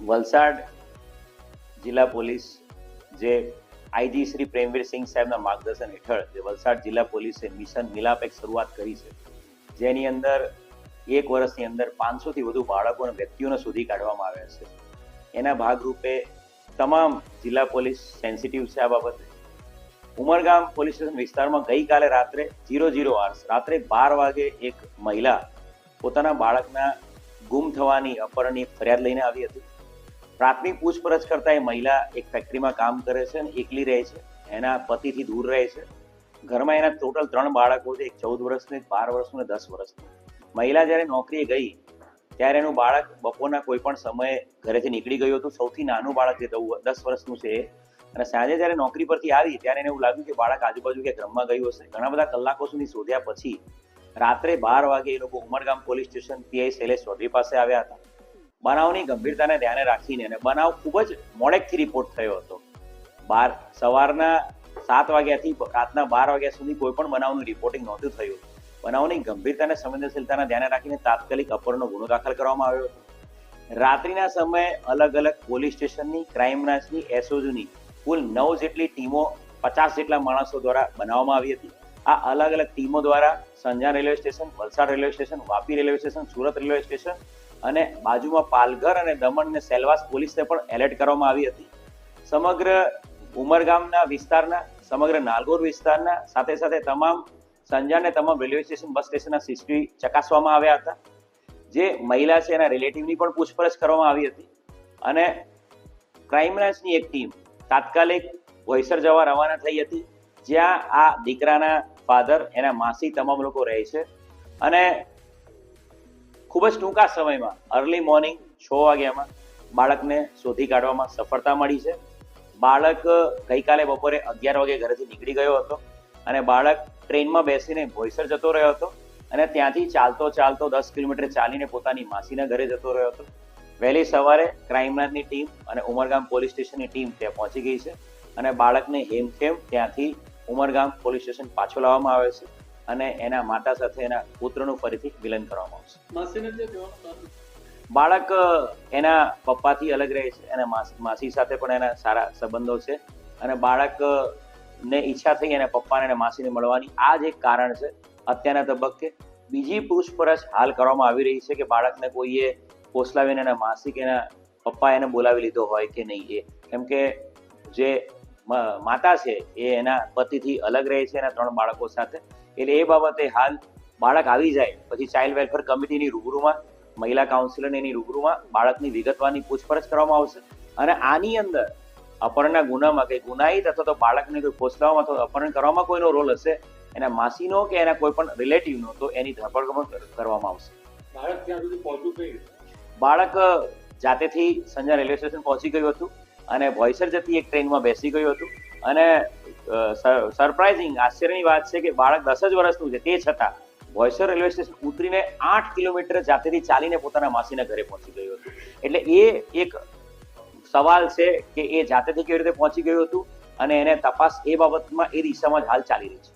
વલસાડ જિલ્લા પોલીસ જે આઈજી શ્રી પ્રેમવીર સિંહ સાહેબના માર્ગદર્શન હેઠળ જે વલસાડ જિલ્લા પોલીસે મિશન મિલાપ એક શરૂઆત કરી છે, જેની અંદર એક વર્ષની અંદર પાંચસોથી વધુ બાળકો અને વ્યક્તિઓને શોધી કાઢવામાં આવ્યા છે. એના ભાગરૂપે તમામ જિલ્લા પોલીસ સેન્સિટિવ છે આ બાબતે. ઉમરગામ પોલીસ સ્ટેશન વિસ્તારમાં ગઈકાલે રાત્રે ઝીરો ઝીરો આર્સ, રાત્રે બાર વાગે એક મહિલા પોતાના બાળકના ગુમ થવાની અપહરણની ફરિયાદ લઈને આવી હતી. પ્રાથમિક પૂછપરછ કરતા એ મહિલા એક ફેક્ટરીમાં કામ કરે છે અને એકલી રહે છે. એના પતિથી દૂર રહે છે. ઘરમાં એના ટોટલ ત્રણ બાળકો છે. એક ચૌદ વર્ષનું બાર વર્ષનું અને દસ વર્ષનું. મહિલા જ્યારે નોકરીએ ગઈ, ત્યારે એનું બાળક બપોરના કોઈ પણ સમયે ઘરેથી નીકળી ગયું હતું, સૌથી નાનું બાળક જે દસ વર્ષનું છે અને સાંજે જ્યારે નોકરી પરથી આવી, ત્યારે એને એવું લાગ્યું કે બાળક આજુબાજુ કે રમવા ગયું હશે. ઘણા બધા કલાકો સુધી શોધ્યા પછી, રાત્રે બાર વાગે એ લોકો Umargam police station PI Shailesh Chaudhary પાસે આવ્યા હતા. બનાવની ગંભીરતાને ધ્યાને રાખીને અને બનાવ ખૂબ જ મોડેકથી રિપોર્ટ થયો હતો. બાર, સવારના સાત વાગ્યાથી રાતના બાર વાગ્યા સુધી કોઈ પણ બનાવનું રિપોર્ટિંગ નહોતું થયું. બનાવની ગંભીરતા અને સંવેદનશીલતાને ધ્યાને રાખીને તાત્કાલિક અપરનો ગુનો દાખલ કરવામાં આવ્યો હતો. રાત્રિના સમયે અલગ અલગ પોલીસ સ્ટેશનની ક્રાઇમ બ્રાન્ચની એસઓજીની કુલ નવ જેટલી ટીમો પચાસ જેટલા માણસો દ્વારા બનાવવામાં આવી હતી. આ અલગ અલગ ટીમો દ્વારા Sanjan railway station, Valsad railway station, Vapi railway station, Surat railway station અને બાજુમાં પાલઘર અને દમણ અને સેલવાસ પોલીસને પણ એલર્ટ કરવામાં આવી હતી. સમગ્ર ઉમરગામના વિસ્તારના, સમગ્ર નાલગોર વિસ્તારના, સાથે સાથે તમામ સંજાને તમામ રેલવે સ્ટેશન, બસ સ્ટેશનના સીસીટીવી ચકાસવામાં આવ્યા હતા. જે મહિલા છે એના રિલેટિવની પણ પૂછપરછ કરવામાં આવી હતી. અને ક્રાઇમ બ્રાન્ચની એક ટીમ તાત્કાલિક વૈસર જવા રવાના થઈ હતી, જ્યાં આ દીકરાના ફાધર, એના માસી તમામ લોકો રહે છે. અને ખૂબ જ ટૂંકા સમયમાં અર્લી મોર્નિંગ છ વાગ્યામાં, બાળકને શોધી કાઢવામાં સફળતા મળી છે. બાળક, ગઈકાલે બપોરે અગિયાર વાગે ઘરેથી નીકળી ગયો હતો અને બાળક ટ્રેનમાં બેસીને ભોયસર જતો રહ્યો હતો અને ત્યાંથી ચાલતો ચાલતો દસ કિલોમીટર ચાલીને પોતાની માસીના ઘરે જતો રહ્યો હતો. વહેલી સવારે ક્રાઇમબ્રાન્ચની ટીમ અને ઉમરગામ પોલીસ સ્ટેશનની ટીમ ત્યાં પહોંચી ગઈ છે અને બાળકને હેમખેમ ત્યાંથી ઉમરગામ પોલીસ સ્ટેશન પાછો લાવવામાં આવે છે. અને એના માતા સાથે એના પુત્રનું ફરીથી મિલન કરવામાં આવશે. બાળક એના પપ્પાથી અલગ રહે છે અને માસી સાથે પણ એના સારા સંબંધો છે અને બાળક ને ઈચ્છા થઈ એના પપ્પાને અને માસીને મળવાની. આ જ એક કારણ છે અત્યારના તબક્કે. બીજી પૂછપરછ હાલ કરવામાં આવી રહી છે કે બાળકને કોઈએ પોસલાવીને એના માસી કે એના પપ્પા એને બોલાવી લીધો હોય કે નહીં એ. કેમ કે જે માતા છે એ એના પતિથી અલગ રહે છે એના ત્રણ બાળકો સાથે. એટલે એ બાબતે હાલ બાળક આવી જાય પછી ચાઇલ્ડ વેલફેર કમિટીની રૂબરૂમાં મહિલા કાઉન્સિલર એની રૂબરૂમાં બાળકની વિગતવારની પૂછપરછ કરવામાં આવશે. અને આની અંદર અપહરણના ગુનામાં કે ગુનાહિત અથવા તો બાળકને કોઈ ફોસલાવવામાં અથવા અપહરણ કરવામાં કોઈનો રોલ હશે એના માસીનો કે એના કોઈ પણ રિલેટિવનો તો એની ધરપકડ પણ કરવામાં આવશે. બાળક ત્યાં સુધી પહોંચવું બાળક જાતેથી સંજા રેલવે સ્ટેશન પહોંચી ગયું હતું. અને ભોયસર જતી એક ટ્રેનમાં બેસી ગયું હતું. અને સરપ્રાઇઝિંગ આશ્ચર્યની વાત છે કે બાળક દસ જ વર્ષનું છે. તે છતાં ભોયસર રેલવે સ્ટેશન ઉતરીને આઠ કિલોમીટર જાતેથી ચાલીને પોતાના માસીના ઘરે પહોંચી ગયું હતું. એટલે એ એક સવાલ છે કે એ જાતેથી કેવી રીતે પહોંચી ગયું હતું? અને એને તપાસ એ બાબતમાં એ દિશામાં જ હાલ ચાલી રહી છે.